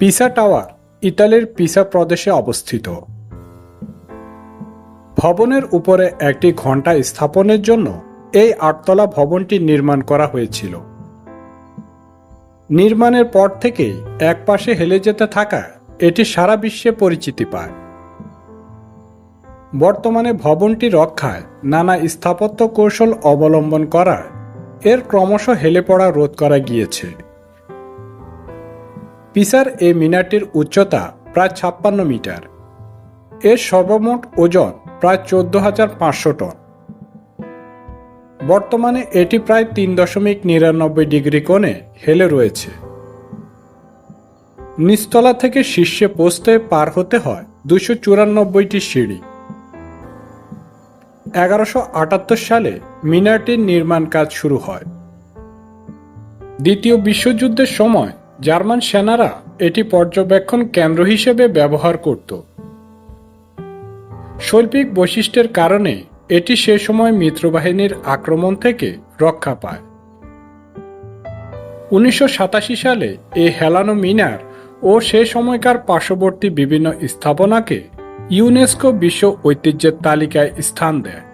পিসা টাওয়ার ইতালির পিসা প্রদেশে অবস্থিত। ভবনের উপরে একটি ঘণ্টা স্থাপনের জন্য এই আটতলা ভবনটি নির্মাণ করা হয়েছিল। নির্মাণের পর থেকেই একপাশে হেলে যেতে থাকা এটি সারা বিশ্বে পরিচিতি পায়। বর্তমানে ভবনটি রক্ষায় নানা স্থাপত্য কৌশল অবলম্বন করায় এর ক্রমশ হেলে পড়া রোধ করা গিয়েছে। পিসার এই মিনারটির উচ্চতা প্রায় ছাপ্পান্ন মিটার। এর সর্বমোট ওজন প্রায় চোদ্দ হাজার পাঁচশো টন। বর্তমানে এটি প্রায় তিন দশমিক নিরানব্বই ডিগ্রি কোণে হেলে রয়েছে। নিচতলা থেকে শীর্ষে পৌঁছতে পার হতে হয় দুশো চুরানব্বইটি সিঁড়ি। এগারোশো আটাত্তর সালে মিনারটির নির্মাণ কাজ শুরু হয়। দ্বিতীয় বিশ্বযুদ্ধের সময় জার্মান সেনারা এটি পর্যবেক্ষণ কেন্দ্র হিসেবে ব্যবহার করত। শৈল্পিক বৈশিষ্ট্যের কারণে এটি সে সময় মিত্রবাহিনীর আক্রমণ থেকে রক্ষা পায়। উনিশশো সাতাশি সালে এই হেলানো মিনার ও সে সময়কার পার্শ্ববর্তী বিভিন্ন স্থাপনাকে ইউনেস্কো বিশ্ব ঐতিহ্যের তালিকায় স্থান দেয়।